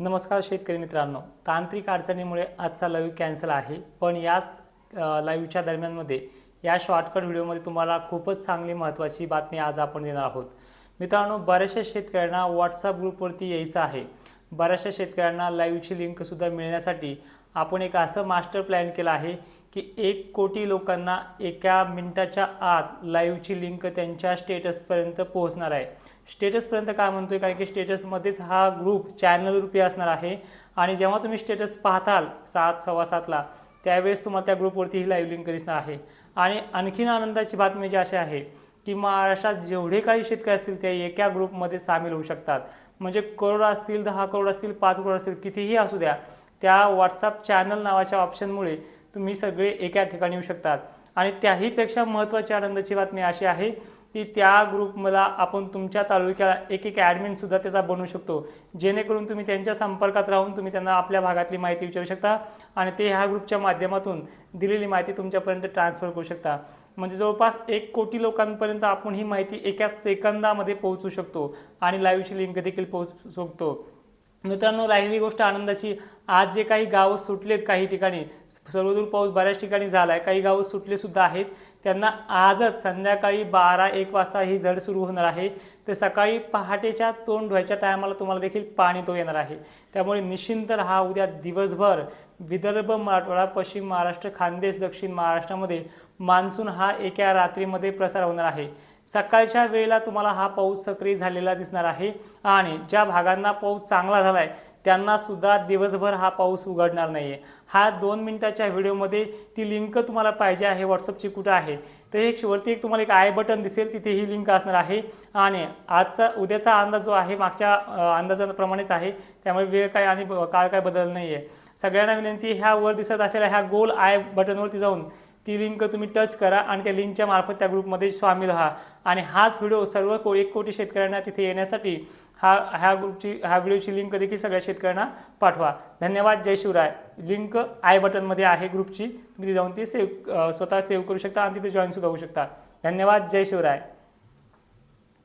नमस्कार शेतकरी मित्रांनो. तांत्रिक अडचणीमुळे आजचा लाईव्ह कॅन्सल आहे. पण याच लाईव्हच्या दरम्यानमध्ये या शॉर्टकट व्हिडिओमध्ये तुम्हाला खूपच चांगली महत्त्वाची बातमी आज आपण देणार आहोत. मित्रांनो बऱ्याचशा शेतकऱ्यांना व्हॉट्सअप ग्रुपवरती यायचं आहे. बऱ्याचशा शेतकऱ्यांना लाईव्हची लिंकसुद्धा मिळण्यासाठी आपण एक असं मास्टर प्लॅन केलं आहे की एक कोटी लोकांना एका मिनिटाच्या आत लाईव्हची लिंक त्यांच्या स्टेटसपर्यंत पोहोचणार आहे. स्टेटसपर्यंत काय म्हणतो आहे कारण की स्टेटसमध्येच हा ग्रुप चॅनल रूपी असणार आहे. आणि जेव्हा तुम्ही स्टेटस पाहताल सात सव्वा सातला त्यावेळेस तुम्हाला त्या ग्रुपवरती ही लाईव्ह लिंक दिसणार आहे. आणि आणखीन आनंदाची बातमी जी अशी आहे की महाराष्ट्रात जेवढे काही शेतकरी असतील ते एका ग्रुपमध्ये सामील होऊ शकतात. म्हणजे करोड असतील दहा करोड असतील पाच करोड असतील कितीही असू द्या त्या व्हॉट्सअप चॅनल नावाच्या ऑप्शनमुळे तुम्ही सगळे एका ठिकाणी येऊ शकतात. आणि त्याहीपेक्षा महत्त्वाची आनंदाची बातमी अशी आहे की त्या ग्रुपला आपण तुमच्या तालुक्याला एक एक ॲडमिनसुद्धा त्याचा बनवू शकतो. जेणेकरून तुम्ही त्यांच्या संपर्कात राहून तुम्ही त्यांना आपल्या भागातली माहिती विचारू शकता आणि ते ह्या ग्रुपच्या माध्यमातून दिलेली माहिती तुमच्यापर्यंत ट्रान्सफर करू शकता. म्हणजे जवळपास एक कोटी लोकांपर्यंत आपण ही माहिती एका सेकंदामध्ये पोहोचू शकतो आणि लाईव्हची लिंक देखील पोहोचू शकतो. मित्रांनो राहिली गोष्ट आनंदाची. आज जे काही गावं सुटलेत काही ठिकाणी सर्वदूर पाऊस बऱ्याच ठिकाणी झाला आहे काही गावं सुटले सुद्धा आहेत. त्यांना आजच संध्याकाळी बारा एक वाजता ही झड सुरू होणार आहे. तर सकाळी पहाटेच्या तोंड धुवायच्या टायमाला तुम्हाला देखील पाणी तो येणार आहे. त्यामुळे निश्चिंत हा उद्या दिवसभर विदर्भ मराठवाडा पश्चिम महाराष्ट्र खानदेश दक्षिण महाराष्ट्रामध्ये मान्सून हा एका रात्रीमध्ये प्रसार होणार आहे. सकाळच्या वेळेला तुम्हाला हा पाऊस सक्रिय झालेला दिसणार आहे आणि ज्या भागांना पाऊस चांगला झाला आहे त्यांना सुद्धा दिवसभर हा पाऊस उघडणार नाही आहे हा दोन मिनिटाच्या व्हिडिओमध्ये ती लिंक तुम्हाला पाहिजे आहे व्हॉट्सअपची कुठं आहे? तर एक वरती एक तुम्हाला एक आय बटन दिसेल तिथे ही लिंक असणार आहे. आणि आजचा उद्याचा अंदाज जो आहे मागच्या अंदाजाप्रमाणेच आहे. त्यामुळे वेळ काय आणि ब- काळ काय बदल नाही आहे सगळ्यांना विनंती ह्या वर दिसत असलेल्या ह्या गोल आय बटनवरती जाऊन ती लिंक तुम्ही टच करा आणि त्या लिंकच्या मार्फत त्या ग्रुपमध्ये सामील व्हा. आणि हाच व्हिडिओ सर्व को एक कोटी शेतकऱ्यांना तिथे येण्यासाठी हा ह्या ग्रुपची ह्या व्हिडिओची लिंक देखील सगळ्या शेतकऱ्यांना पाठवा. धन्यवाद. जय शिवराय. लिंक आय बटनमध्ये आहे ग्रुपची तुम्ही जाऊन ती सेव्ह स्वतः सेव्ह करू शकता आणि तिथे जॉईन सुद्धा होऊ शकता. धन्यवाद. जय शिवराय.